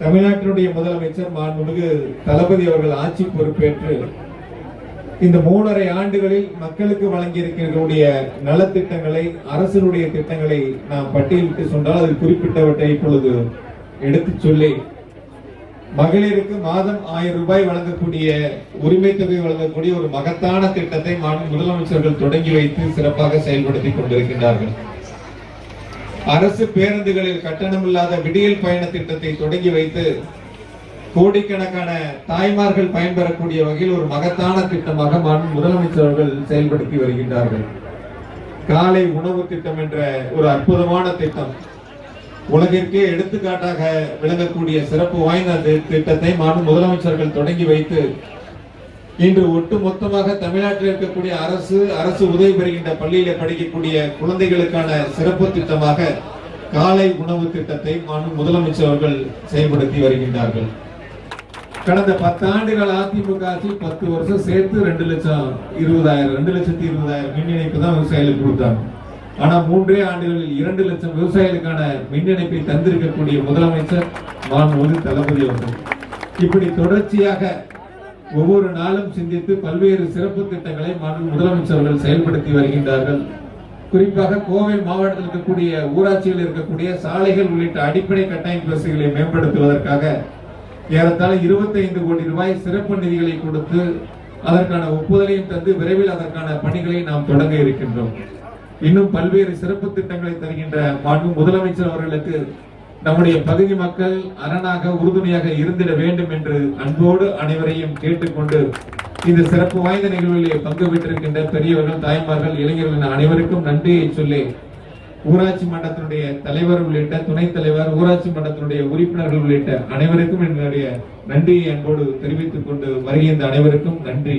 தமிழ்நாட்டினுடைய முதலமைச்சர் மாண்புமிகு தளபதி அவர்கள் ஆட்சி பொறுப்பேற்று இந்த மூணரை ஆண்டுகளில் மக்களுக்கு வழங்கியிருக்கக்கூடிய நலத்திட்டங்களை அரசினுடைய திட்டங்களை நாம் பட்டியலிட்டு சொன்னால் அதில் குறிப்பிட்டவற்றை இப்பொழுது எடுத்துச் சொல்லி மகளிருக்கு மாதம் ஆயிரம் ரூபாய் வழங்கக்கூடிய உரிமை தொகை வழங்கக்கூடிய ஒரு மகத்தான திட்டத்தை மாண்பு முதலமைச்சர்கள் தொடங்கி வைத்து சிறப்பாக செயல்படுத்திக் கொண்டிருக்கின்றார்கள். அரசு பேருந்துகளில் கட்டணமில்லாத விடியல் பயண திட்டத்தை தொடங்கி வைத்து கோடிக்கணக்கான தாய்மார்கள் பயன்பெறக்கூடிய வகையில் ஒரு மகத்தான திட்டமாக மாண்பு முதலமைச்சர் அவர்கள் செயல்படுத்தி வருகின்றார்கள். காலை உணவு திட்டம் என்ற ஒரு அற்புதமான திட்டம். உலகிற்கே எடுத்துக்காட்டாக விளங்கக்கூடிய சிறப்பு வாய்ந்த திட்டத்தை மாண்பு முதலமைச்சர்கள் தொடங்கி வைத்து இன்று ஒட்டு மொத்தமாக தமிழ்நாட்டில் இருக்கக்கூடிய அரசு அரசு உதவி பெறுகின்ற பள்ளியில படிக்கக்கூடிய குழந்தைகளுக்கான சிறப்பு திட்டமாக காலை உணவு திட்டத்தை மாண்பு முதலமைச்சர் அவர்கள் செயல்படுத்தி வருகின்றார்கள். கடந்த பத்தாண்டுகள் அதிமுக ஆட்சி பத்து வருஷம் சேர்த்து ரெண்டு லட்சம் இருபதாயிரம் ரெண்டு லட்சத்தி இருபதாயிரம் மின் இணைப்பு தான் விவசாயிகளுக்கு கொடுத்தாங்க. ஆனா மூன்றே ஆண்டுகளில் இரண்டு லட்சம் விவசாயிகளுக்கான மின் இணைப்பை தந்திருக்கக்கூடிய முதலமைச்சர் மாண்புமிகு தளபதி அவர்கள். இப்படி தொடர்ச்சியாக ஒவ்வொரு நாளும் சிந்தித்து பல்வேறு சிறப்பு திட்டங்களை மாண்பு முதலமைச்சர்கள் செயல்படுத்தி வருகின்றார்கள். குறிப்பாக கோவை மாவட்டத்தில் இருக்கக்கூடிய ஊராட்சியில் இருக்கக்கூடிய சாலைகள் உள்ளிட்ட அடிப்படை கட்டமைப்பு வசதிகளை மேம்படுத்துவதற்காக ஏறத்தாழ 25 கோடி ரூபாய் சிறப்பு நிதிகளை கொடுத்து அதற்கான ஒப்புதலையும் தந்து விரைவில் அதற்கான பணிகளை நாம் தொடங்க இருக்கின்றோம். இன்னும் பல்வேறு சிறப்பு திட்டங்களை தருகின்ற மாண்பு முதலமைச்சர் அவர்களுக்கு நம்முடைய பகுதி மக்கள் அரணாக உறுதுணையாக இருந்திட வேண்டும் என்று அன்போடு அனைவரையும் கேட்டுக்கொண்டு இந்த சிறப்பு வாய்ந்த நிகழ்வுகளிலே பங்கு பெற்றிருக்கின்ற பெரியவர்கள் தாய்மார்கள் இளைஞர்கள் என அனைவருக்கும் நன்றியை சொல்லி. ஊராட்சி மன்றத்தினுடைய தலைவர் உள்ளிட்ட துணைத் தலைவர் ஊராட்சி மன்றத்தினுடைய உறுப்பினர்கள் உள்ளிட்ட அனைவருக்கும் என்னுடைய நன்றியை அன்போடு தெரிவித்துக் கொண்டு வருகின்ற அனைவருக்கும் நன்றி.